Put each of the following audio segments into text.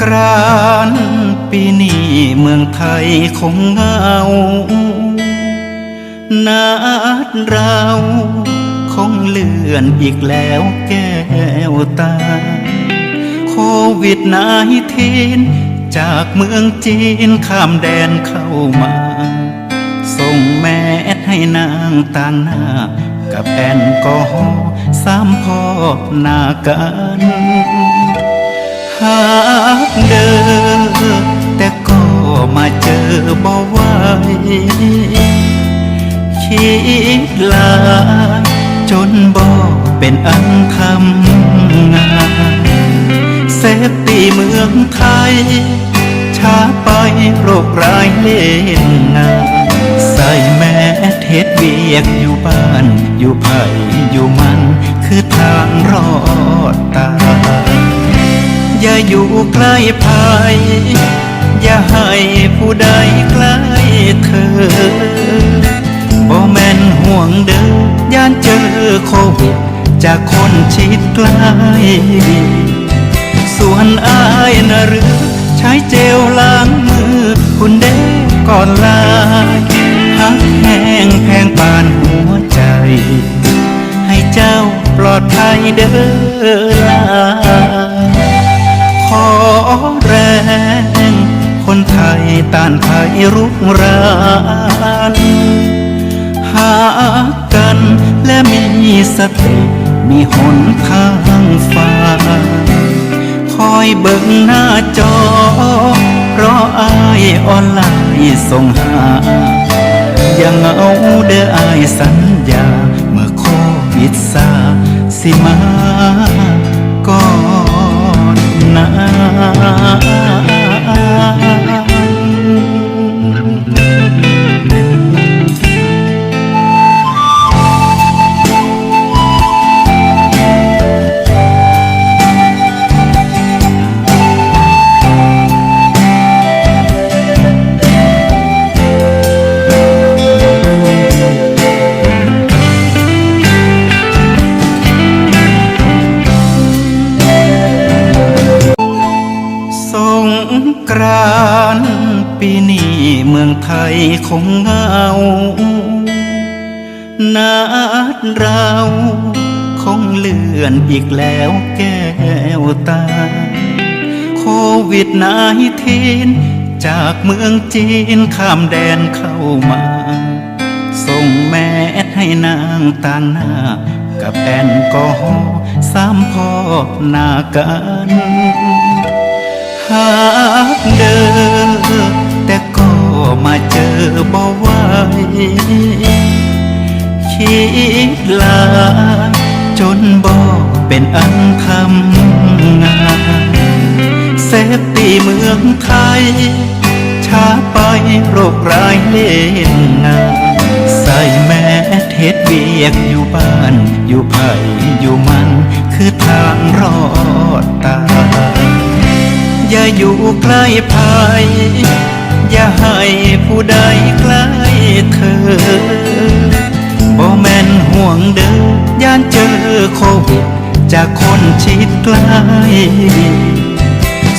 กรานปีนี้เมืองไทยคงเงานัดเราคงเลื่อนอีกแล้วแก้วตา โควิดนายทีนจากเมืองจีนข้ามแดนเข้ามา ส่งแมสให้นางต่างหน้า กับแอลกอฮอล์สามพอหน้ากัน หากเดินแต่ก็มาเจอบ่ไหวคิดลาจนบ่เป็นอันทำงานเซฟตีเมืองไทย ช้าไปโรคร้ายเล่นงานใส่แม่เทศเบียกอยู่บ้าน อยู่ไผ่อยู่มัน คือทางรอดตาย อย่าอยู่ใกล้ภัยอย่าให้ผู้ใดใกล้เธอบ่แม่นห่วงเด้อย่านเจอโควิดจากคนชิดใกล้ส่วนอายนะหรือใช้เจลล้างมือ คุณเด้ก่อนลาหักแห้งแพงปานหัวใจ ให้เจ้าปลอดภัยเด้อลา ต้านภัยรุกรานหากันและมีสติมีหนทางฟ้า คอยเบิ่งหน้าจอ เพราะอายออนไลน์ส่งหา ยังเอาเด้ออายสัญญา เมื่อโควิดซาสิมา กรานปีนี้เมืองไทยคงเงานัดเราคงเลื่อนอีกแล้วแก้วตา โควิดนายทีนจากเมืองจีนข้ามแดนเข้ามา ส่งแมสให้นางต่างหน้า กับแอลกอฮอล์สามพ่อหน้ากัน หากเดินแต่ก็มาเจอบ่ไหวคิดลาจนบ่เป็นอันทำงานเซฟตีเมืองไทย ช้าไปโรคร้ายเล่นงานใส่แม่เทศเบียกอยู่บ้าน อยู่ไผ่อยู่มัน คือทางรอดตาย อย่าอยู่ใกล้ภัยอย่าให้ผู้ใดใกล้เธอบ่แม่นห่วงเด้อย่านเจอโควิดจากคนชิดใกล้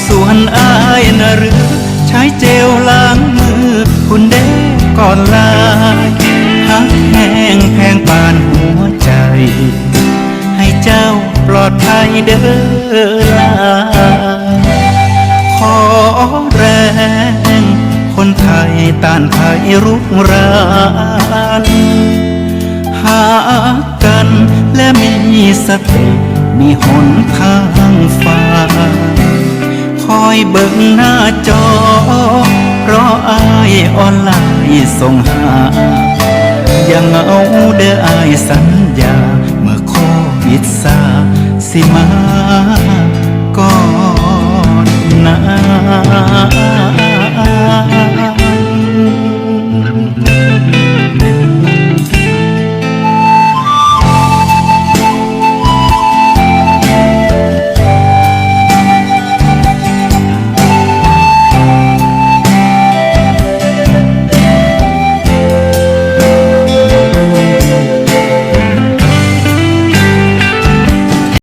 ส่วนอายนะหรือใช้เจลล้างมือ คุณเด้ก่อนลาหักแห้งแพงปานหัวใจ ให้เจ้าปลอดภัยเด้อลา ต้านภัยรุกรานหากันและมีสติมีหนทางฟ้าคอยเบิ่งหน้าจอ เพราะอายออนไลน์ส่งหา ยังเอาเด้ออายสัญญา เมื่อโควิดซาสิมาก่อน